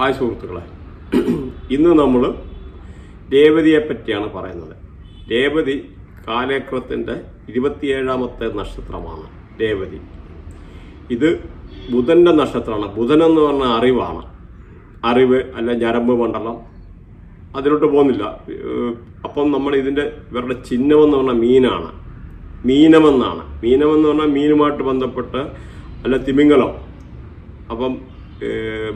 Hi സുഹൃത്തുക്കളെ. ഇന്ന് നമ്മൾ രേവതിയെ പറ്റിയാണ് പറയുന്നത്. രേവതി കാലേക്രത്തിന്റെ ഇരുപത്തിയേഴാമത്തെ നക്ഷത്രമാണ്. രേവതി. ഇത് ബുധന്റെ നക്ഷത്രമാണ്. ബുധൻ എന്ന് പറഞ്ഞ അറിവാണ്. അറിവ് അല്ല ഞരമ്പ് മണ്ഡലം. അതിലോട്ട് പോകുന്നില്ല. അപ്പം നമ്മൾ ഇതിന്റെ ഇവരുടെ ചിഹ്നമെന്ന് പറഞ്ഞാൽ മീനാണ്. മീനമെന്നാണ്. മീനമെന്ന് പറഞ്ഞാൽ മീനുമായിട്ട് ബന്ധപ്പെട്ട് അല്ല തിമിംഗലം. അപ്പം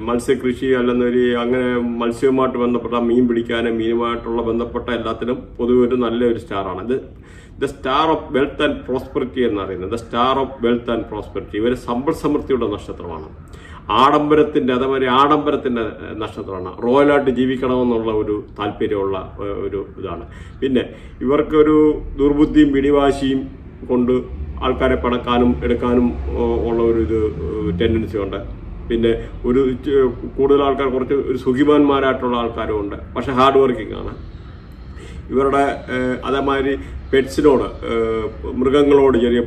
മത്സ്യകൃഷി അല്ലെന്നൊരു അങ്ങനെ മത്സ്യവുമായിട്ട് ബന്ധപ്പെട്ട മീൻ പിടിക്കാനും മീനുമായിട്ടുള്ള ബന്ധപ്പെട്ട എല്ലാത്തിനും പൊതുവെ ഒരു നല്ലൊരു സ്റ്റാറാണ്. ഇത് the star of wealth and prosperity എന്നറിയുന്നത് the star of wealth and prosperity ഇവർ സമ്പൽ സമൃദ്ധിയുടെ നക്ഷത്രമാണ്. ആഡംബരത്തിന്റെ അതേമാതിരി ആഡംബരത്തിന്റെ നക്ഷത്രമാണ്. റോയലായിട്ട് ജീവിക്കണമെന്നുള്ള ഒരു താല്പര്യമുള്ള ഒരു ഇതാണ്. പിന്നെ ഇവർക്കൊരു ദുർബുദ്ധിയും പിടിവാശിയും കൊണ്ട് ആൾക്കാരെ പണക്കാനും എടുക്കാനും ഉള്ള ഒരു ഇത് ടെൻഡൻസി ഉണ്ട്. പിന്നെ ഒരു കൂടുതൽ ആൾക്കാർ കുറച്ച് ഒരു സുഖിമാന്മാരായിട്ടുള്ള ആൾക്കാരും ഉണ്ട്. പക്ഷെ ഹാർഡ് വർക്കിംഗ് ആണ് ഇവരുടെ അതേമാതിരി പെറ്റ്സിനോട് മൃഗങ്ങളോട് ചെറിയ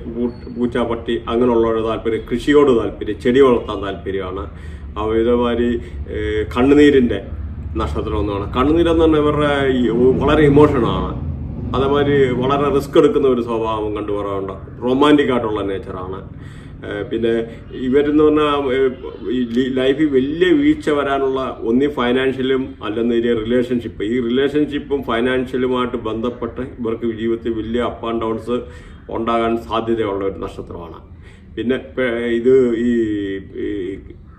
പൂച്ച പട്ടി അങ്ങനെയുള്ളവരുടെ താല്പര്യം കൃഷിയോട് താല്പര്യം ചെടി വളർത്താൻ താല്പര്യമാണ്. അവ ഇതേമാതിരി കണ്ണുനീരിന്റെ നക്ഷത്രം ഒന്നാണ് കണ്ണുനീരെന്ന് പറഞ്ഞാൽ ഇവരുടെ വളരെ ഇമോഷണാണ് അതേമാതിരി വളരെ റിസ്ക് എടുക്കുന്ന ഒരു സ്വഭാവം കണ്ടുവരാറുണ്ട്. റൊമാന്റിക് ആയിട്ടുള്ള നേച്ചറാണ്. പിന്നെ ഇവരെന്ന് പറഞ്ഞാൽ ലൈഫിൽ വലിയ വീഴ്ച വരാനുള്ള ഒന്നി ഫൈനാൻഷ്യലും അല്ലെന്നൊരു റിലേഷൻഷിപ്പ് ഈ റിലേഷൻഷിപ്പും ഫൈനാൻഷ്യലുമായിട്ട് ബന്ധപ്പെട്ട് ഇവർക്ക് ജീവിതത്തിൽ വലിയ അപ്പ് ആൻഡ് ഡൗൺസ് ഉണ്ടാകാൻ സാധ്യതയുള്ള ഒരു നക്ഷത്രമാണ്. പിന്നെ ഇത് ഈ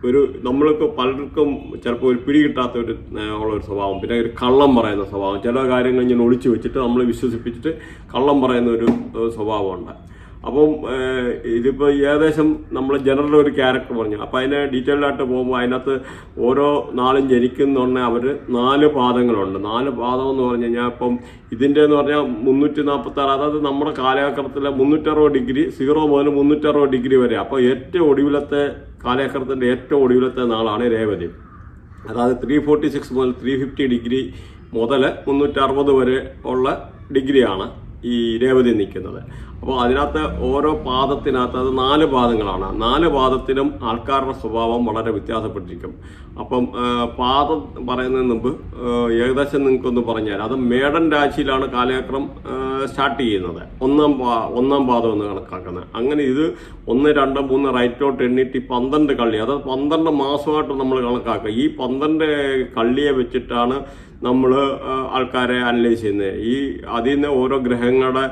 ഒരു നമ്മൾക്ക് പലർക്കും ചിലപ്പോൾ ഒരു പിടി കിട്ടാത്ത ഒരു ഉള്ള ഒരു സ്വഭാവം. പിന്നെ ഒരു കള്ളം പറയുന്ന സ്വഭാവം. ചില കാര്യങ്ങൾ ഇങ്ങനെ ഒളിച്ചു വെച്ചിട്ട് നമ്മൾ വിശ്വസിപ്പിച്ചിട്ട് കള്ളം പറയുന്ന ഒരു സ്വഭാവമുണ്ട് അപ്പം ഇതിപ്പോൾ ഇതിപ്പോ ഏകദേശം നമ്മൾ ജനറൽ ഒരു ക്യാരക്ടർ പറഞ്ഞു. അപ്പോൾ അതിനെ ഡീറ്റെയിൽഡ് ആയിട്ട് പോകുമ്പോൾ അതിനകത്ത് ഓരോ നാളും ജനിക്കുന്ന അവർ നാല് പാദങ്ങളുണ്ട്. നാല് പാദം എന്ന് പറഞ്ഞു കഴിഞ്ഞാൽ ഇപ്പം ഇതിന്റെ എന്ന് പറഞ്ഞാൽ മുന്നൂറ്റി നാൽപ്പത്തി ആറ് അതായത് നമ്മുടെ കാലചക്രത്തിലെ മുന്നൂറ്ററുപത് ഡിഗ്രി സീറോ മുതൽ മുന്നൂറ്ററുപത് ഡിഗ്രി വരെ. അപ്പോൾ ഏറ്റവും ഒടുവിലത്തെ കാലചക്രത്തിന്റെ ഏറ്റവും ഒടുവിലത്തെ നാളാണ് രേവതി. അതായത് ത്രീ ഫോർട്ടി സിക്സ് മുതൽ ത്രീ ഫിഫ്റ്റി ഡിഗ്രി മുതൽ മുന്നൂറ്ററുപത് വരെ ഉള്ള ഡിഗ്രിയാണ് ഈ രേവതി നിൽക്കുന്നത്. അപ്പോൾ അതിനകത്ത് ഓരോ പാദത്തിനകത്ത് അത് നാല് പാദങ്ങളാണ്. നാല് പാദത്തിലും ആൾക്കാരുടെ സ്വഭാവം വളരെ വ്യത്യാസപ്പെട്ടിരിക്കും. അപ്പം പാദം പറയുന്നതിന് മുമ്പ് ഏകദേശം നിങ്ങൾക്കൊന്ന് പറഞ്ഞുതരാം അത് മേടൻ രാശിയിലാണ് കാലചക്രം സ്റ്റാർട്ട് ചെയ്യുന്നത്. ഒന്നാം പാ- ഒന്നാം പാദം എന്ന് കണക്കാക്കുന്നത്. അങ്ങനെ ഇത് ഒന്ന് രണ്ട് മൂന്ന് റൈറ്റോട്ട് എണ്ണീറ്റ് പന്ത്രണ്ട് കള്ളി. അതായത് പന്ത്രണ്ട് മാസമായിട്ട് നമ്മൾ കണക്കാക്കുക. ഈ പന്ത്രണ്ട് കള്ളിയെ വെച്ചിട്ടാണ് നമ്മൾ ആൾക്കാരെ അനലൈസ് ചെയ്യുന്നത് ഈ അതിൽ നിന്ന് ഓരോ ഗ്രഹങ്ങളുടെ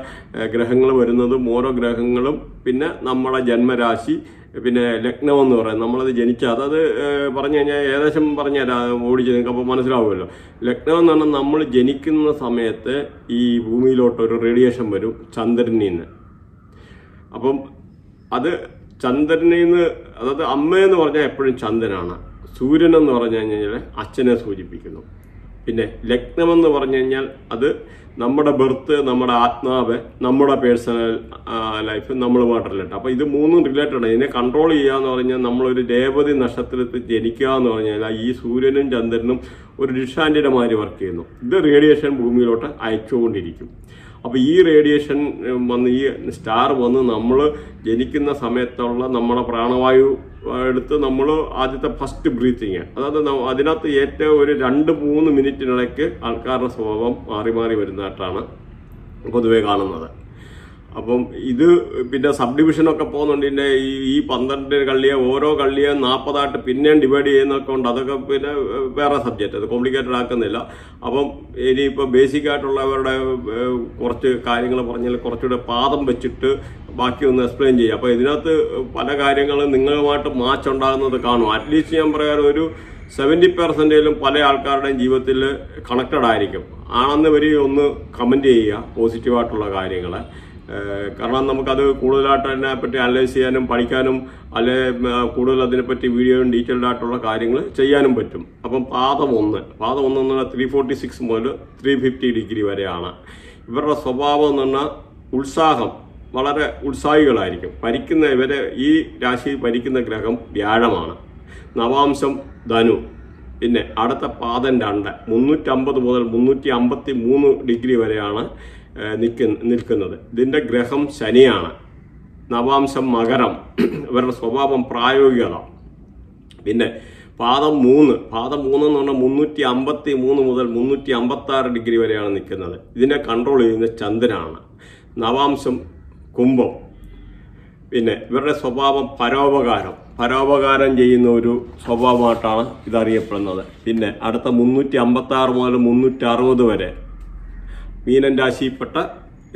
ഗ്രഹങ്ങൾ വരുന്നതും ഓരോ ഗ്രഹങ്ങളും പിന്നെ നമ്മുടെ ജന്മരാശി പിന്നെ ലഗ്നം എന്ന് പറയുന്നത്. നമ്മളത് ജനിച്ച അതത് പറഞ്ഞു കഴിഞ്ഞാൽ ഏകദേശം പറഞ്ഞു തരാ ഓടിച്ച് നിങ്ങൾക്ക് അപ്പോൾ മനസ്സിലാവുമല്ലോ. ലഗ്നം എന്ന് പറഞ്ഞാൽ നമ്മൾ ജനിക്കുന്ന സമയത്ത് ഈ ഭൂമിയിലോട്ട് ഒരു റേഡിയേഷൻ വരും ചന്ദ്രനിൽ നിന്ന്. അപ്പം അത് ചന്ദ്രനിൽ നിന്ന് അതായത് അമ്മയെന്ന് പറഞ്ഞാൽ എപ്പോഴും ചന്ദ്രനാണ്. സൂര്യൻ എന്ന് പറഞ്ഞു കഴിഞ്ഞാൽ അച്ഛനെ സൂചിപ്പിക്കുന്നു. പിന്നെ ലഗ്നം എന്ന് പറഞ്ഞു കഴിഞ്ഞാൽ അത് നമ്മുടെ ബർത്ത് നമ്മുടെ ആത്മാവ് നമ്മുടെ പേഴ്സണൽ ലൈഫ് നമ്മളുമായിട്ട് റിലേറ്റ് അപ്പോൾ ഇത് മൂന്നും റിലേറ്റഡ് ആണ്. ഇതിനെ കൺട്രോൾ ചെയ്യുക എന്ന് പറഞ്ഞാൽ നമ്മളൊരു രേവതി നക്ഷത്രത്തിൽ ജനിക്കുക എന്ന് പറഞ്ഞാൽ ഈ സൂര്യനും ചന്ദ്രനും ഒരു ഡിഷാൻഡിയുടെ മാതിരി വർക്ക് ചെയ്യുന്നു. ഇത് റേഡിയേഷൻ ഭൂമിയിലോട്ട് അയച്ചുകൊണ്ടിരിക്കും. അപ്പോൾ ഈ റേഡിയേഷൻ വന്ന് ഈ സ്റ്റാർ വന്ന് നമ്മൾ ജനിക്കുന്ന സമയത്തുള്ള നമ്മുടെ പ്രാണവായു എടുത്ത് നമ്മൾ ആദ്യത്തെ ഫസ്റ്റ് ബ്രീത്തിങ് അതായത് അതിനകത്ത് ഏറ്റവും ഒരു രണ്ട് മൂന്ന് മിനിറ്റിനിടയ്ക്ക് ആൾക്കാരുടെ സ്വഭാവം മാറി മാറി വരുന്നതായിട്ടാണ് പൊതുവെ കാണുന്നത്. അപ്പം ഇത് പിന്നെ സബ് ഡിവിഷനൊക്കെ പോകുന്നുണ്ട്. പിന്നെ ഈ ഈ പന്ത്രണ്ട് കള്ളിയെ ഓരോ കള്ളിയെ നാൽപ്പതായിട്ട് പിന്നെയും ഡിവൈഡ് ചെയ്യുന്നൊക്കെ ഉണ്ട്. അതൊക്കെ പിന്നെ വേറെ സബ്ജക്റ്റ്. അത് കോംപ്ലിക്കേറ്റഡ് ആക്കുന്നില്ല. അപ്പം ഇനിയിപ്പോൾ ബേസിക് ആയിട്ടുള്ളവരുടെ കുറച്ച് കാര്യങ്ങൾ പറഞ്ഞാൽ കുറച്ചുകൂടെ പാദം വെച്ചിട്ട് ബാക്കി ഒന്ന് എക്സ്പ്ലെയിൻ ചെയ്യുക അപ്പോൾ ഇതിനകത്ത് പല കാര്യങ്ങളും നിങ്ങളുമായിട്ട് മാച്ച് ഉണ്ടാകുന്നത് കാണും. അറ്റ്ലീസ്റ്റ് ഞാൻ പറയാൻ ഒരു സെവന്റി പെർസെന്റേലും പല ആൾക്കാരുടെയും ജീവിതത്തിൽ കണക്റ്റഡ് ആയിരിക്കും. ആണെന്ന് വരെ ഒന്ന് കമന്റ് ചെയ്യുക പോസിറ്റീവായിട്ടുള്ള കാര്യങ്ങൾ ഏഹ് കാരണം നമുക്കത് കൂടുതലായിട്ട് അതിനെപ്പറ്റി അനലൈസ് ചെയ്യാനും പഠിക്കാനും അല്ലെ കൂടുതൽ അതിനെപ്പറ്റി വീഡിയോയും ഡീറ്റെയിൽഡ് ആയിട്ടുള്ള കാര്യങ്ങൾ ചെയ്യാനും പറ്റും. അപ്പം പാദം ഒന്ന്. പാദം ഒന്ന് എന്ന് പറഞ്ഞാൽ ത്രീ ഫോർട്ടി സിക്സ് മുതൽ ത്രീ ഫിഫ്റ്റി ഡിഗ്രി വരെയാണ്. ഇവരുടെ സ്വഭാവം എന്ന് പറഞ്ഞാൽ ഉത്സാഹം. വളരെ ഉത്സാഹികളായിരിക്കും. ഭരിക്കുന്ന ഇവരെ ഈ രാശി ഭരിക്കുന്ന ഗ്രഹം വ്യാഴമാണ്. നവാംശം ധനു. പിന്നെ അടുത്ത പാദം രണ്ട്. മുന്നൂറ്റമ്പത് മുതൽ മുന്നൂറ്റി അമ്പത്തി മൂന്ന് ഡിഗ്രി വരെയാണ് നിൽക്കുന്ന നിൽക്കുന്നത്. ഇതിന്റെ ഗ്രഹം ശനിയാണ്. നവാംശം മകരം. ഇവരുടെ സ്വഭാവം പ്രായോഗികത. പിന്നെ പാദം മൂന്ന്. പാദം മൂന്ന് എന്ന് പറഞ്ഞാൽ മുന്നൂറ്റി അമ്പത്തി മൂന്ന് മുതൽ മുന്നൂറ്റി അമ്പത്തി ആറ് ഡിഗ്രി വരെയാണ് നിൽക്കുന്നത്. ഇതിനെ കൺട്രോൾ ചെയ്യുന്ന ചന്ദ്രനാണ്. നവാംശം കുംഭം. പിന്നെ ഇവരുടെ സ്വഭാവം പരോപകാരം. പരോപകാരം ചെയ്യുന്ന ഒരു സ്വഭാവമായിട്ടാണ് ഇതറിയപ്പെടുന്നത്. പിന്നെ അടുത്ത മുന്നൂറ്റി അമ്പത്തി ആറ് മുതൽ മുന്നൂറ്റി അറുപത് വരെ. മീനൻ രാശിയിൽപ്പെട്ട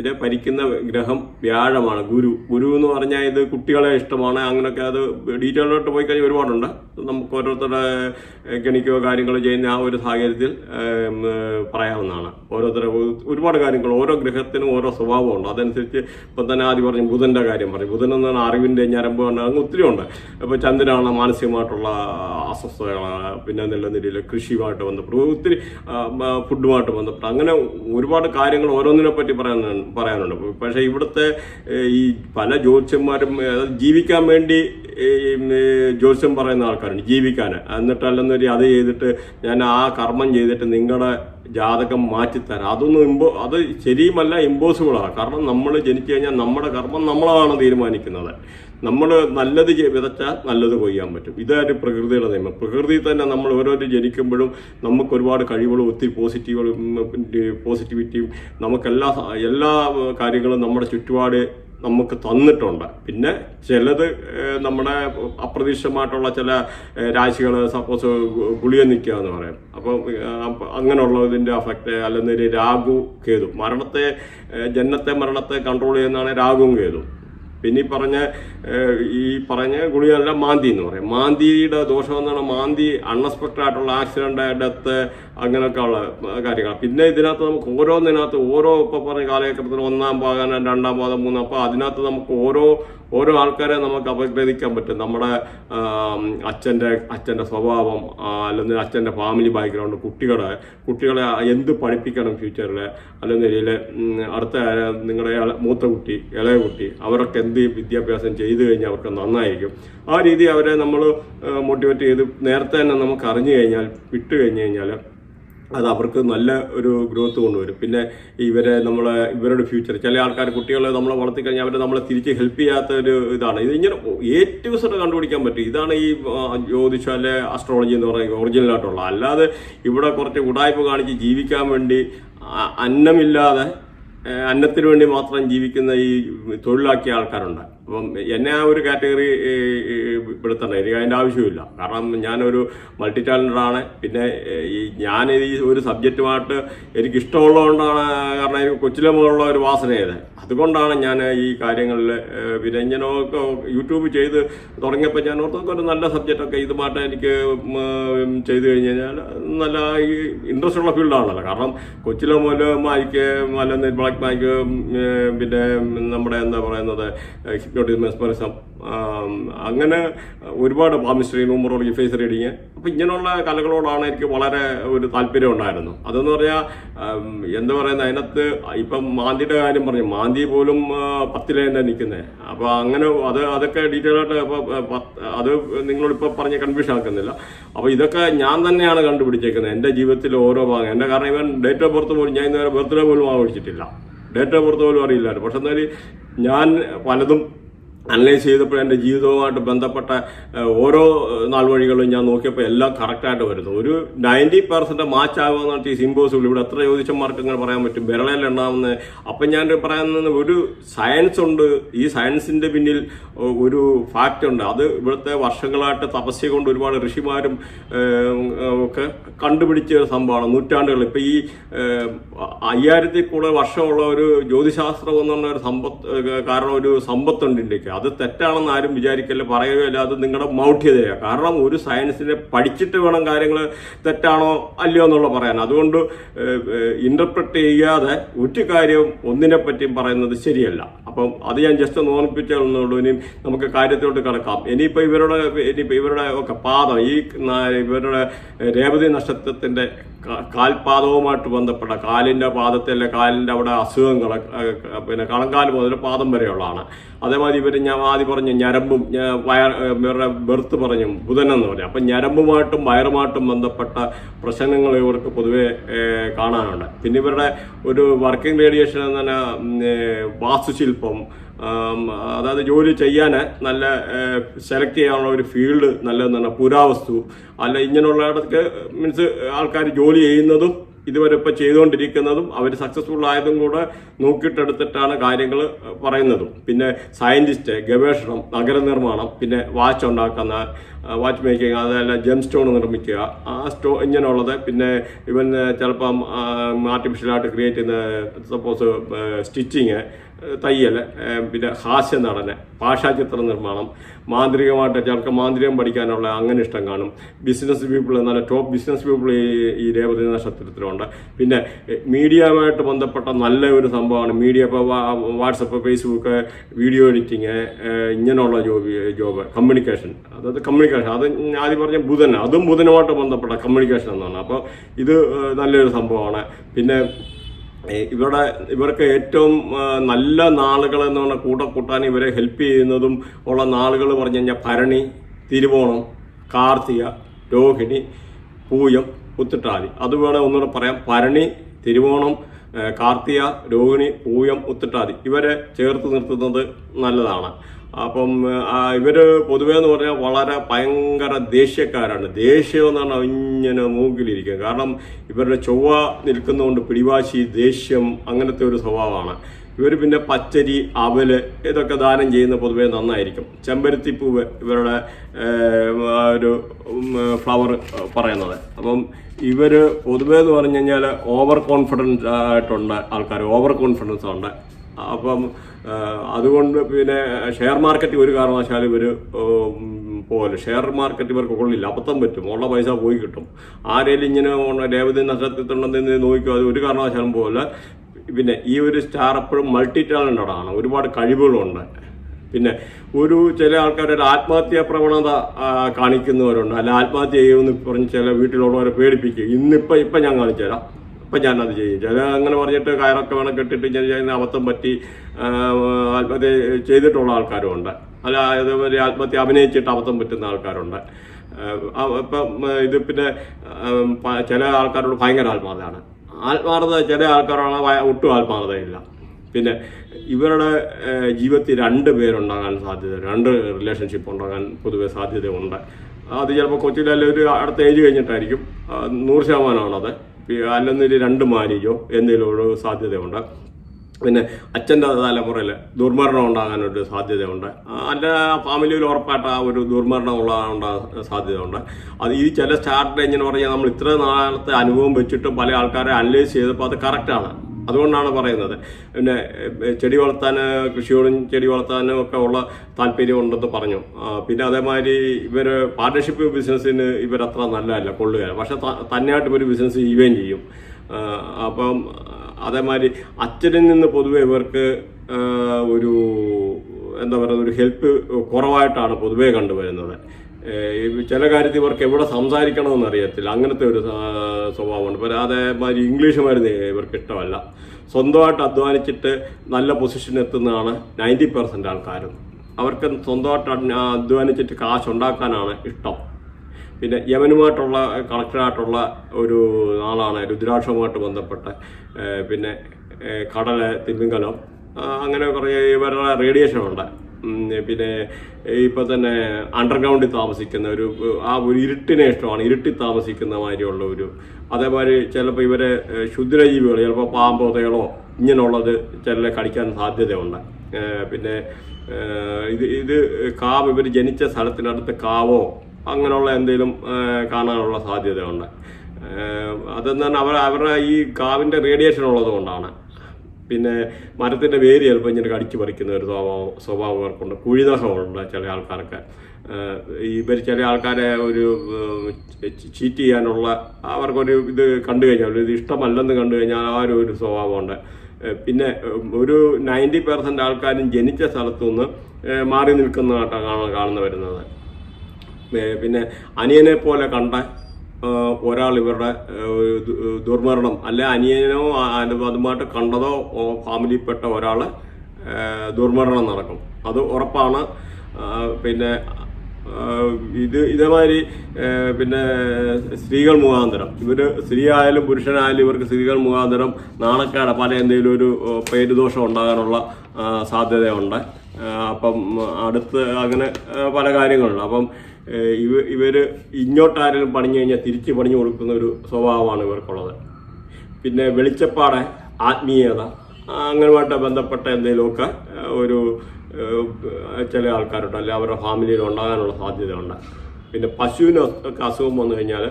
ഇതിനെ ഭരിക്കുന്ന ഗ്രഹം വ്യാഴമാണ് ഗുരു. ഗുരു എന്ന് പറഞ്ഞാൽ ഇത് കുട്ടികളെ ഇഷ്ടമാണ് അങ്ങനെയൊക്കെ അത് ഡീറ്റെയിലോട്ട് പോയി കഴിഞ്ഞാൽ ഒരുപാടുണ്ട്. നമുക്ക് ഓരോരുത്തരുടെ ഗണിക്കോ കാര്യങ്ങളോ ചെയ്യുന്ന ആ ഒരു സാഹചര്യത്തിൽ പറയാവുന്നതാണ്. ഓരോരുത്തരെ ഒരുപാട് കാര്യങ്ങൾ ഓരോ ഗ്രഹത്തിനും ഓരോ സ്വഭാവമുണ്ട്. അതനുസരിച്ച് ഇപ്പം തന്നെ ആദ്യം പറഞ്ഞു ബുധന്റെ കാര്യം പറഞ്ഞു. ബുധൻ എന്നാണ് അറിവിന്റെ ഞരമ്പ് അങ്ങ് ഒത്തിരി ഉണ്ട്. ഇപ്പോൾ ചന്ദ്രനാണ് മാനസികമായിട്ടുള്ള അസ്വസ്ഥതകൾ പിന്നെ നല്ല നിലയിൽ കൃഷിയുമായിട്ട് ബന്ധപ്പെട്ട്. ഒത്തിരി ഫുഡുമായിട്ട് ബന്ധപ്പെട്ട്. അങ്ങനെ ഒരുപാട് കാര്യങ്ങൾ ഓരോന്നിനെ പറ്റി പറയാൻ പറയാനുണ്ട്. പക്ഷേ ഇവിടുത്തെ ഈ പല ജ്യോത്സ്യന്മാരും ജീവിക്കാൻ വേണ്ടി ജ്യോത്സ്യം പറയുന്ന ആൾക്കാരുണ്ട് ജീവിക്കാൻ. എന്നിട്ടല്ലെന്നൊരു അത് ചെയ്തിട്ട് ഞാൻ ആ കർമ്മം ചെയ്തിട്ട് നിങ്ങളുടെ ജാതകം മാറ്റിത്തരാം. അതൊന്നും ഇമ്പോ അത് ശരിയുമല്ല ഇമ്പോസിബിളാണ് കാരണം നമ്മൾ ജനിച്ചു കഴിഞ്ഞാൽ നമ്മുടെ കർമ്മം നമ്മളാണ് തീരുമാനിക്കുന്നത്. നമ്മൾ നല്ലത് വിതച്ചാൽ നല്ലത് കൊയ്യാൻ പറ്റും. ഇതൊരു പ്രകൃതിയുടെ നിയമം. പ്രകൃതി തന്നെ നമ്മൾ ഓരോരു ജനിക്കുമ്പോഴും നമുക്ക് ഒരുപാട് കഴിവുകളും ഒത്തിരി പോസിറ്റീവുകളും പോസിറ്റിവിറ്റിയും നമുക്കെല്ലാ എല്ലാ കാര്യങ്ങളും നമ്മുടെ ചുറ്റുപാട് നമുക്ക് തന്നിട്ടുണ്ട്. പിന്നെ ചിലത് നമ്മുടെ അപ്രതീക്ഷിതമായിട്ടുള്ള ചില രാശികൾ സപ്പോസ് ഗുളിക നിൽക്കുക എന്ന് പറയും. അപ്പോൾ അങ്ങനെയുള്ളതിന്റെ അഫക്റ്റ് അല്ലെങ്കിൽ രാഗു കേതു. മരണത്തെ ജനത്തെ മരണത്തെ കൺട്രോൾ ചെയ്യുന്നതാണ് രാഗും കേതു. പിന്നെ ഈ പറഞ്ഞ ഈ പറഞ്ഞ ഗുളികല്ല മാന്തി എന്ന് പറയും. മാന്തിയുടെ ദോഷം എന്നാണ് മാന്തി അൺഎക്സ്പെക്റ്റഡ് ആയിട്ടുള്ള ആക്സിഡന്റ് ഡെത്ത് അങ്ങനെയൊക്കെ ഉള്ള കാര്യങ്ങൾ പിന്നെ ഇതിനകത്ത് നമുക്ക് ഓരോന്നിനകത്ത് ഓരോ ഇപ്പൊ പറഞ്ഞ കാലഘട്ടത്തിൽ ഒന്നാം ഭാഗം രണ്ടാം ഭാഗം മൂന്നാം അപ്പോൾ അതിനകത്ത് നമുക്ക് ഓരോ ഓരോ ആൾക്കാരെ നമുക്ക് അപഗ്രഥിക്കാൻ പറ്റും. നമ്മുടെ അച്ഛന്റെ അച്ഛന്റെ സ്വഭാവം അല്ലെങ്കിൽ അച്ഛന്റെ ഫാമിലി ബാക്ക്ഗ്രൗണ്ട് കുട്ടികളെ കുട്ടികളെ എന്ത് പഠിപ്പിക്കണം ഫ്യൂച്ചറിൽ അല്ലെങ്കിൽ അടുത്ത നിങ്ങളുടെ മൂത്ത കുട്ടി ഇളയ കുട്ടി അവരൊക്കെ എന്ത് വിദ്യാഭ്യാസം ചെയ്തു കഴിഞ്ഞാൽ അവർക്ക് നന്നായിരിക്കും. ആ രീതി അവരെ നമ്മൾ മോട്ടിവേറ്റ് ചെയ്ത് നേരത്തെ തന്നെ നമുക്ക് അറിഞ്ഞു കഴിഞ്ഞാൽ വിട്ടു കഴിഞ്ഞു കഴിഞ്ഞാൽ അത് അവർക്ക് നല്ല ഒരു ഗ്രോത്ത് കൊണ്ടുവരും. പിന്നെ ഇവരെ നമ്മളെ ഇവരുടെ ഫ്യൂച്ചർ ചില ആൾക്കാർ കുട്ടികളെ നമ്മളെ വളർത്തി കഴിഞ്ഞാൽ അവരെ നമ്മളെ തിരിച്ച് ഹെൽപ്പ് ചെയ്യാത്ത ഒരു ഇതാണ്. ഇത് ഇങ്ങനെ ഏറ്റവും ദിവസം കണ്ടുപിടിക്കാൻ പറ്റും. ഇതാണ് ഈ ജ്യോതിഷ അല്ലെ അസ്ട്രോളജി എന്ന് പറയുന്നത് ഒറിജിനലായിട്ടുള്ള അല്ലാതെ ഇവിടെ കുറച്ച് ഉടായ്പ കാണിച്ച് ജീവിക്കാൻ വേണ്ടി അന്നമില്ലാതെ അന്നത്തിന് വേണ്ടി മാത്രം ജീവിക്കുന്ന ഈ തൊഴിലാക്കിയ ആൾക്കാരുണ്ട്. അപ്പം എന്നെ ആ ഒരു കാറ്റഗറി പെടുത്തണ്ട എനിക്ക് അതിന്റെ ആവശ്യമില്ല. കാരണം ഞാനൊരു മൾട്ടി ടാലന്റഡ് ആണ് പിന്നെ ഈ ഞാൻ ഈ ഒരു സബ്ജക്റ്റുമായിട്ട് എനിക്ക് ഇഷ്ടമുള്ളതുകൊണ്ടാണ് കാരണം എനിക്ക് കൊച്ചിലെ മുകളിലുള്ള ഒരു വാസനയത്. അതുകൊണ്ടാണ് ഞാൻ ഈ കാര്യങ്ങളിൽ പിന്നെ ഇങ്ങനെയൊക്കെ യൂട്യൂബ് ചെയ്ത് തുടങ്ങിയപ്പോൾ ഞാൻ ഓർത്തൊക്കെ ഒരു നല്ല സബ്ജക്റ്റൊക്കെ ഇതുമായിട്ട് എനിക്ക് ചെയ്തു കഴിഞ്ഞ് കഴിഞ്ഞാൽ നല്ല ഈ ഇൻട്രസ്റ്റ് ഉള്ള ഫീൽഡാണല്ലോ കാരണം കൊച്ചിലെ മുതൽ മായ്ക്ക് അല്ലെങ്കിൽ ബ്ലാക്ക് മായ്ക്ക് പിന്നെ നമ്മുടെ എന്താ പറയുന്നത് ഹിപ്നോട്ടിസം മെസ്മറിസം അങ്ങനെ ഒരുപാട് പാമിസ്ട്രി ന്യൂമറോളജി ഫേസ് റീഡിങ് അപ്പം ഇങ്ങനെയുള്ള കലകളോടാണ് എനിക്ക് വളരെ ഒരു താല്പര്യം ഉണ്ടായിരുന്നു. അതെന്ന് പറഞ്ഞാൽ എന്താ പറയുന്നത് അതിനകത്ത് ഇപ്പം മാന്തിയുടെ കാര്യം പറഞ്ഞു. മാന്തി പോലും പത്തിലേ തന്നെ നിൽക്കുന്നത് അപ്പോൾ അങ്ങനെ അത് അതൊക്കെ ഡീറ്റെയിൽ ആയിട്ട് ഇപ്പോൾ അത് നിങ്ങളോടിപ്പോൾ പറഞ്ഞ് കൺഫ്യൂഷൻ ആക്കുന്നില്ല. അപ്പോൾ ഇതൊക്കെ ഞാൻ തന്നെയാണ് കണ്ടുപിടിച്ചേക്കുന്നത്. എന്റെ ജീവിതത്തിൽ ഓരോ ഭാഗം. എന്റെ കാരണം ഇവൻ ഡേറ്റ് ഓഫ് ബർത്ത് പോലും ഞാൻ ഇന്നുവരെ ബർത്ത്ഡേ പോലും ആഘോഷിച്ചിട്ടില്ല ഡേറ്റ് ഓഫ് ബർത്ത് പോലും അറിയില്ലായിരുന്നു. പക്ഷെ എന്നാൽ ഞാൻ പലതും അനലൈസ് ചെയ്തപ്പോൾ എന്റെ ജീവിതവുമായിട്ട് ബന്ധപ്പെട്ട ഓരോ നാൾ വഴികളും ഞാൻ നോക്കിയപ്പോൾ എല്ലാം കറക്റ്റായിട്ട് വരുന്നു. ഒരു നയന്റി പെർസെന്റ് മാച്ച് ആകുമെന്ന് ഈസ് ഇമ്പോസിബിൾ ഇവിടെ എത്ര ജ്യോതിഷന്മാർക്ക് ഇങ്ങനെ പറയാൻ പറ്റും? വിരളയിൽ ഉണ്ടാകുന്ന അപ്പം ഞാൻ പറയുന്നത് ഒരു സയൻസ് ഉണ്ട്. ഈ സയൻസിന്റെ പിന്നിൽ ഒരു ഫാക്റ്റ് ഉണ്ട്. അത് ഇവിടുത്തെ വർഷങ്ങളായിട്ട് തപസ്യ കൊണ്ട് ഒരുപാട് ഋഷിമാരും ഒക്കെ കണ്ടുപിടിച്ച സംഭവമാണ്. നൂറ്റാണ്ടുകൾ. ഇപ്പം ഈ അയ്യായിരത്തിൽ കൂടുതൽ വർഷമുള്ള ഒരു ജ്യോതിശാസ്ത്രം എന്ന് പറഞ്ഞ ഒരു സമ്പത്ത് കാരണം ഒരു സമ്പത്തുണ്ട് ഇന്ത്യയ്ക്ക്. അത് തെറ്റാണെന്ന് ആരും വിചാരിക്കല്ല പറയുകയല്ല. അത് നിങ്ങളുടെ മൗഢ്യതയാണ് കാരണം ഒരു സയൻസിനെ പഠിച്ചിട്ട് വേണം കാര്യങ്ങൾ തെറ്റാണോ അല്ലയോ എന്നുള്ള പറയാൻ. അതുകൊണ്ട് ഇന്റർപ്രറ്റ് ചെയ്യാതെ ഒരു കാര്യവും ഒന്നിനെ പറ്റിയും പറയുന്നത് ശരിയല്ല. അപ്പം അത് ഞാൻ ജസ്റ്റ് ഒന്ന് ഓർമ്മിപ്പിച്ചുള്ളൂ ഇനി നമുക്ക് കാര്യത്തിലോട്ട് കടക്കാം. ഇനിയിപ്പോൾ ഇവരുടെ ഇനിയിപ്പോൾ ഇവരുടെ ഒക്കെ പാദം ഈ ഇവരുടെ രേവതി നക്ഷത്രത്തിന്റെ കാൽപാദവുമായിട്ട് ബന്ധപ്പെട്ട കാലിന്റെ പാദത്തിലെ കാലിന്റെ അവിടെ അസുഖങ്ങൾ പിന്നെ കണങ്കാൽ മുതൽ പാദം വരെയുള്ളതാണ്. അതേമാതിരി ഇവർ ഞാൻ ആദ്യം പറഞ്ഞു ഞരമ്പും വയർ ഇവരുടെ ബെർത്ത് പറഞ്ഞു ബുധനെന്ന് പറഞ്ഞു. അപ്പം ഞരമ്പുമായിട്ടും വയറുമായിട്ടും ബന്ധപ്പെട്ട പ്രശ്നങ്ങൾ ഇവർക്ക് പൊതുവേ കാണാനുണ്ട്. പിന്നെ ഇവരുടെ ഒരു വർക്കിംഗ് റേഡിയേഷൻ എന്ന് പറഞ്ഞാൽ വാസ്തുശില്പം ആം, അതായത് ജോലി ചെയ്യാൻ നല്ല സെലക്ട് ചെയ്യാനുള്ള ഒരു ഫീൽഡ് നല്ലതെന്നാണ് പുരാവസ്തു. അല്ല ഇങ്ങനെയുള്ള ഇടത്തേക്ക് മീൻസ് ആൾക്കാർ ജോലി ചെയ്യുന്നതും ഇതുവരെ ഇപ്പം ചെയ്തുകൊണ്ടിരിക്കുന്നതും അവർ സക്സസ്ഫുൾ ആയതും കൂടെ നോക്കിയിട്ടെടുത്തിട്ടാണ് കാര്യങ്ങൾ പറയുന്നതും. പിന്നെ സയന്റിസ്റ്റ് ഗവേഷണം നഗരനിർമ്മാണം പിന്നെ വാച്ച് ഉണ്ടാക്കുന്ന വാച്ച് മേക്കിംഗ് അതല്ല ജെം സ്റ്റോൺ നിർമ്മിക്കുക. ആ സ്റ്റോ ഇങ്ങനെയുള്ളത്. പിന്നെ ഇവൻ ചിലപ്പം ആർട്ടിഫിഷ്യലായിട്ട് ക്രിയേറ്റ് ചെയ്യുന്ന സപ്പോസ് സ്റ്റിച്ചിങ് തയ്യൽ പിന്നെ ഹാസ്യ നടന് ഭാഷാചിത്ര നിർമ്മാണം മാന്ത്രികമായിട്ട് ചിലർക്ക് മാന്ത്രികം പഠിക്കാനുള്ള അങ്ങനെ ഇഷ്ടം കാണും. ബിസിനസ് പീപ്പിൾ നല്ല ടോപ്പ് ബിസിനസ് പീപ്പിൾ ഈ രേവതി നക്ഷത്രത്തിലുണ്ട്. പിന്നെ മീഡിയയുമായിട്ട് ബന്ധപ്പെട്ട നല്ല ഒരു സംഭവമാണ്. മീഡിയ ഇപ്പോൾ വാട്സപ്പ് ഫേസ്ബുക്ക് വീഡിയോ എഡിറ്റിങ് ഇങ്ങനെയുള്ള ജോബ് ജോബ് കമ്മ്യൂണിക്കേഷൻ അതായത് കമ്മ്യൂണിക്കേഷൻ അത് ഞാൻ ആദ്യം പറഞ്ഞ ബുധൻ അതും ബുധനുമായിട്ട് ബന്ധപ്പെട്ട കമ്മ്യൂണിക്കേഷൻ എന്നാണ്. അപ്പോൾ ഇത് നല്ലൊരു സംഭവമാണ്. പിന്നെ ഇവരുടെ ഇവർക്ക് ഏറ്റവും നല്ല നാളുകൾ എന്ന് പറഞ്ഞാൽ കൂടെ കൂട്ടാൻ ഇവരെ ഹെൽപ്പ് ചെയ്യുന്നതും ഉള്ള നാളുകൾ പറഞ്ഞു കഴിഞ്ഞാൽ ഭരണി തിരുവോണം കാർത്തിക രോഹിണി പൂയം ഉത്തിട്ടാതി. അത് വേണേൽ ഒന്നുകൂടെ പറയാം. ഭരണി തിരുവോണം കാർത്തിക രോഹിണി പൂയം ഉത്തിട്ടാതി. ഇവരെ ചേർത്ത് നിർത്തുന്നത് നല്ലതാണ്. അപ്പം ഇവർ പൊതുവേ എന്ന് പറഞ്ഞാൽ വളരെ ഭയങ്കര ദേഷ്യക്കാരാണ്. ദേഷ്യം എന്ന് പറഞ്ഞാൽ ഇങ്ങനെ മൂക്കിലിരിക്കുക കാരണം ഇവരുടെ ചൊവ്വ നിൽക്കുന്നതുകൊണ്ട് പിടിവാശി ദേഷ്യം അങ്ങനത്തെ ഒരു സ്വഭാവമാണ്. ഇവർ പിന്നെ പച്ചരി അവൽ ഇതൊക്കെ ദാനം ചെയ്യുന്ന പൊതുവേ നന്നായിരിക്കും. ചെമ്പരത്തിപ്പൂവ് ഇവരുടെ ഒരു ഫ്ലവർ പറയുന്നത്. അപ്പം ഇവർ പൊതുവേ എന്ന് പറഞ്ഞു കഴിഞ്ഞാൽ ഓവർ കോൺഫിഡൻസ് ആയിട്ടുണ്ട് ആൾക്കാർ ഓവർ കോൺഫിഡൻസ് ഉണ്ട്. അപ്പം അതുകൊണ്ട് പിന്നെ ഷെയർ മാർക്കറ്റ് ഒരു കാരണവശാലും ഇവർ പോലെ ഷെയർ മാർക്കറ്റ് ഇവർക്ക് കൊള്ളില്ല. അബദ്ധം പറ്റും. ഉള്ള പൈസ പോയി കിട്ടും. ആരെങ്കിലും ഇങ്ങനെ രേവതി നഷ്ടത്തിട്ടുണ്ടെന്ന് നോക്കിയോ അത് ഒരു കാരണവശാലും പോലെ പിന്നെ ഈ ഒരു സ്റ്റാർ എപ്പോഴും മൾട്ടി ടാലന്റഡ് ആണ് ഒരുപാട് കഴിവുകളുണ്ട്. പിന്നെ ഒരു ചില ആൾക്കാർ ഒരു ആത്മഹത്യാ പ്രവണത കാണിക്കുന്നവരുണ്ട്. അല്ല ആത്മഹത്യ ചെയ്യുമെന്ന് പറഞ്ഞ് ചില വീട്ടിലുള്ളവരെ പേടിപ്പിക്കുക ഇന്നിപ്പോൾ ഇപ്പം ഞാൻ കാണിച്ചു തരാം ഇപ്പം ഞാനത് ചെയ്യും. ചില അങ്ങനെ പറഞ്ഞിട്ട് കയറൊക്കെ വേണം കെട്ടിട്ട് ഞാൻ അബദ്ധം പറ്റി ആത്മഹത്യ ചെയ്തിട്ടുള്ള ആൾക്കാരുമുണ്ട്. അല്ല അതേപോലെ ആത്മഹത്യ അഭിനയിച്ചിട്ട് അബദ്ധം പറ്റുന്ന ആൾക്കാരുണ്ട്. ആ, ഇപ്പം ഇത് പിന്നെ ചില ആൾക്കാരോട് ഭയങ്കര ആത്മാർത്ഥമാണ് ആത്മാർത്ഥത ചില ആൾക്കാരോട് ഒട്ടും ആത്മാർത്ഥതയില്ല. പിന്നെ ഇവരുടെ ജീവിതത്തിൽ രണ്ട് പേരുണ്ടാകാൻ സാധ്യത രണ്ട് റിലേഷൻഷിപ്പ് ഉണ്ടാകാൻ പൊതുവെ സാധ്യതയുണ്ട്. അത് ചിലപ്പോൾ കൊച്ചിയിലെ ഒരു അടുത്ത ഏജ് കഴിഞ്ഞിട്ടായിരിക്കും. നൂറ് ശതമാനമാണത്. അല്ലെന്നൊരു രണ്ട് മാരിയോ എന്തെങ്കിലും ഒരു സാധ്യതയുണ്ട്. പിന്നെ അച്ഛന്റെ തലമുറയിൽ ദുർമരണം ഉണ്ടാകാനൊരു സാധ്യതയുണ്ട്. അല്ല ഫാമിലിയിൽ ഉറപ്പായിട്ട് ഒരു ദുർമരണം ഉള്ള സാധ്യതയുണ്ട്. അത് ഈ ചില സ്റ്റാർട്ട് എങ്ങനെ പറഞ്ഞാൽ നമ്മൾ ഇത്ര നാളത്തെ അനുഭവം വെച്ചിട്ട് പല ആൾക്കാരെ അനലൈസ് ചെയ്തപ്പോൾ അത് കറക്റ്റാണ്. അതുകൊണ്ടാണ് പറയുന്നത്. പിന്നെ ചെടി വളർത്താൻ കൃഷിയോടും ചെടി വളർത്താനും ഒക്കെ ഉള്ള താല്പര്യം ഉണ്ടെന്ന് പറഞ്ഞു. പിന്നെ അതേമാതിരി ഇവർ പാർട്ട്ണർഷിപ്പ് ബിസിനസ്സിന് ഇവരത്ര നല്ലതല്ല കൊള്ളുകയാണ് പക്ഷെ തന്നെയായിട്ട് ഇവർ ബിസിനസ് ചെയ്യുകയും ചെയ്യും. അപ്പം അതേമാതിരി അച്ഛനിൽ നിന്ന് പൊതുവെ ഇവർക്ക് ഒരു എന്താ പറയുക ഒരു ഹെൽപ്പ് കുറവായിട്ടാണ് പൊതുവേ കണ്ടുവരുന്നത്. ചില കാര്യത്തിൽ ഇവർക്ക് എവിടെ സംസാരിക്കണമെന്ന് അറിയത്തില്ല. അങ്ങനത്തെ ഒരു സ്വഭാവമാണ് ഇപ്പോൾ അതേമാതിരി ഇംഗ്ലീഷ് മരുന്ന് ഇവർക്ക് ഇഷ്ടമല്ല. സ്വന്തമായിട്ട് അധ്വാനിച്ചിട്ട് നല്ല പൊസിഷൻ എത്തുന്നതാണ് നയന്റി പെർസെന്റ് ആൾക്കാരും. അവർക്ക് സ്വന്തമായിട്ട് അധ്വാനിച്ചിട്ട് കാശ് ഉണ്ടാക്കാനാണ് ഇഷ്ടം. പിന്നെ യമനുമായിട്ടുള്ള കണക്റ്റഡായിട്ടുള്ള ഒരു നാളാണ് രുദ്രാക്ഷവുമായിട്ട് ബന്ധപ്പെട്ട് പിന്നെ കടൽ തിമിംഗലം അങ്ങനെ കുറേ ഇവരുടെ റേഡിയേഷൻ ഉണ്ട്. പിന്നെ ഇപ്പം തന്നെ അണ്ടർഗ്രൗണ്ടിൽ താമസിക്കുന്ന ഒരു ആ ഒരു ഇരുട്ടിനെ ഇഷ്ടമാണ്. ഇരുട്ടി താമസിക്കുന്ന മാതിരിയുള്ള ഒരു അതേമാതിരി ചിലപ്പോൾ ഇവരെ ക്ഷുദ്രജീവികൾ ചിലപ്പോൾ പാമ്പോതകളോ ഇങ്ങനെയുള്ളത് ചില കടിക്കാൻ സാധ്യതയുണ്ട്. പിന്നെ ഇത് ഇത് കാവ് ഇവർ ജനിച്ച സ്ഥലത്തിനടുത്ത് കാവോ അങ്ങനെയുള്ള എന്തെങ്കിലും കാണാനുള്ള സാധ്യതയുണ്ട്. അതെന്ന് പറഞ്ഞാൽ അവർ അവരുടെ ഈ കാവിന്റെ റേഡിയേഷൻ ഉള്ളത് കൊണ്ടാണ് പിന്നെ മരത്തിന്റെ വേര് ചിലപ്പോൾ ഇങ്ങനെ കടിച്ചു പറിക്കുന്ന ഒരു സ്വഭാവം സ്വഭാവം അവർക്കുണ്ട്. കുഴിനഖമുണ്ട് ചില ആൾക്കാർക്ക് ഇവർ ചില ആൾക്കാരെ ഒരു ചീറ്റ് ചെയ്യാനുള്ള അവർക്കൊരു ഇത് കണ്ടു കഴിഞ്ഞാൽ ഇത് ഇഷ്ടമല്ലെന്ന് കണ്ടു കഴിഞ്ഞാൽ ആ ഒരു ഒരു സ്വഭാവമുണ്ട്. പിന്നെ ഒരു നയന്റി പെർസെന്റ് ആൾക്കാരും ജനിച്ച സ്ഥലത്തു നിന്ന് ഏഹ്, മാറി നിൽക്കുന്നതായിട്ടാണ് കാണുന്ന വരുന്നത്. പിന്നെ അനിയനെ പോലെ കണ്ട ഒരാൾ ഇവരുടെ ദുർമരണം അല്ലെ അനിയനോ അതുമായിട്ട് കണ്ടതോ ഫാമിലിയിൽപ്പെട്ട ഒരാൾ ദുർമരണം നടക്കും. അത് ഉറപ്പാണ്. പിന്നെ ഇത് ഇതേമാതിരി പിന്നെ സ്ത്രീകൾ മുഖാന്തരം. ഇവർ സ്ത്രീ ആയാലും പുരുഷനായാലും ഇവർക്ക് സ്ത്രീകൾ മുഖാന്തരം നാണക്കേട പല എന്തെങ്കിലും ഒരു പേരുദോഷം ഉണ്ടാകാനുള്ള സാധ്യതയുണ്ട്. അപ്പം അടുത്ത് അങ്ങനെ പല കാര്യങ്ങളുണ്ട്. അപ്പം ഇവ ഇവർ ഇങ്ങോട്ടാരെങ്കിലും പണിഞ്ഞു കഴിഞ്ഞാൽ തിരിച്ച് പണിഞ്ഞു കൊടുക്കുന്ന ഒരു സ്വഭാവമാണ് ഇവർക്കുള്ളത്. പിന്നെ വെളിച്ചപ്പാട് ആത്മീയത അങ്ങനെയുമായിട്ട് ബന്ധപ്പെട്ട എന്തെങ്കിലുമൊക്കെ ഒരു ചില ആൾക്കാരുണ്ട്. അല്ലെങ്കിൽ അവരുടെ ഫാമിലിയിൽ ഉണ്ടാകാനുള്ള സാധ്യതയുണ്ട്. പിന്നെ പശുവിന് ഒക്കെ അസുഖം വന്നു കഴിഞ്ഞാൽ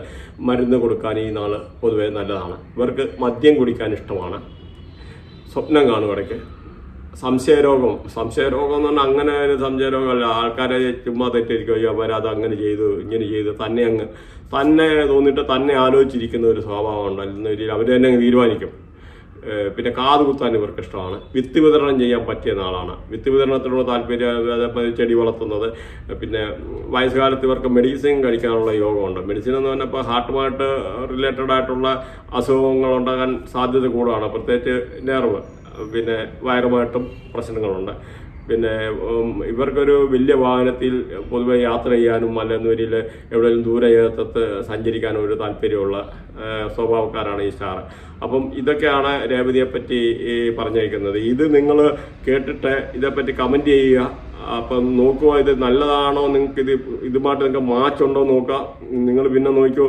മരുന്ന് കൊടുക്കാൻ ഈ നാൾ പൊതുവേ നല്ലതാണ്. ഇവർക്ക് മദ്യം കുടിക്കാൻ ഇഷ്ടമാണ്. സ്വപ്നം കാണും ഇടയ്ക്ക്. സംശയരോഗം. സംശയരോഗം എന്ന് പറഞ്ഞാൽ അങ്ങനെ ഒരു സംശയരോഗമല്ല. ആൾക്കാരെ ചുമ്മാ തെറ്റിരിക്കും അയ്യോ അവരത് അങ്ങനെ ചെയ്തു ഇങ്ങനെ ചെയ്തു. തന്നെ അങ്ങ് തന്നെ തോന്നിയിട്ട് തന്നെ ആലോചിച്ചിരിക്കുന്ന ഒരു സ്വഭാവമുണ്ട്. എന്ന രീതിയിൽ അവർ തന്നെ അങ്ങ് തീരുമാനിക്കും. പിന്നെ കാത് കുത്താൻ ഇവർക്ക് ഇഷ്ടമാണ്. വിത്ത് വിതരണം ചെയ്യാൻ പറ്റിയ നാളാണ്. വിത്ത് വിതരണത്തിനുള്ള താല്പര്യം അതേപോലെ ചെടി വളർത്തുന്നത്. പിന്നെ വയസ്സുകാലത്ത് ഇവർക്ക് മെഡിസിൻ കഴിക്കാനുള്ള യോഗമുണ്ട്. മെഡിസിൻ എന്ന് പറഞ്ഞാൽ ഇപ്പോൾ ഹാർട്ടുമായിട്ട് റിലേറ്റഡ് ആയിട്ടുള്ള അസുഖങ്ങൾ ഉണ്ടാകാൻ സാധ്യത കൂടുതലാണ്. പ്രത്യേകിച്ച് നെർവ്. പിന്നെ വയറുമായിട്ടും പ്രശ്നങ്ങളുണ്ട്. പിന്നെ ഇവർക്കൊരു വലിയ വാഹനത്തിൽ പൊതുവെ യാത്ര ചെയ്യാനും അല്ലെന്നൊരിൽ എവിടെയെങ്കിലും ദൂരയാത്രത്ത് സഞ്ചരിക്കാനും ഒരു താല്പര്യമുള്ള സ്വഭാവക്കാരാണ് ഈ സ്റ്റാർ. അപ്പം ഇതൊക്കെയാണ് രേവതിയെ പറ്റി പറഞ്ഞേക്കുന്നത് ഇത് നിങ്ങൾ കേട്ടിട്ട് ഇതേപ്പറ്റി കമന്റ് ചെയ്യുക. അപ്പം നോക്കുക ഇത് നല്ലതാണോ? നിങ്ങൾക്ക് ഇത് ഇതുമായിട്ട് നിങ്ങൾക്ക് മാച്ച് ഉണ്ടോ നോക്കുക. നിങ്ങൾ പിന്നെ നോക്കിയോ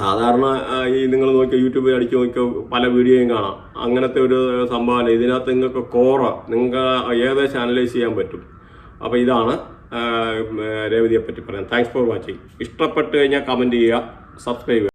സാധാരണ ഈ നിങ്ങൾ നോക്കിയോ യൂട്യൂബിൽ അടിച്ചു നോക്കിയോ പല വീഡിയോയും കാണാം. അങ്ങനത്തെ ഒരു സംഭവമല്ല ഇതിനകത്ത് നിങ്ങൾക്ക് കോറ നിങ്ങൾക്ക് ഏകദേശം അനലൈസ് ചെയ്യാൻ പറ്റും. അപ്പോൾ ഇതാണ് രേവതിയെ പറ്റി പറയാൻ. താങ്ക്സ് ഫോർ വാച്ചിങ് ഇഷ്ടപ്പെട്ട് കഴിഞ്ഞാൽ കമന്റ് ചെയ്യുക സബ്സ്ക്രൈബ് ചെയ്യുക.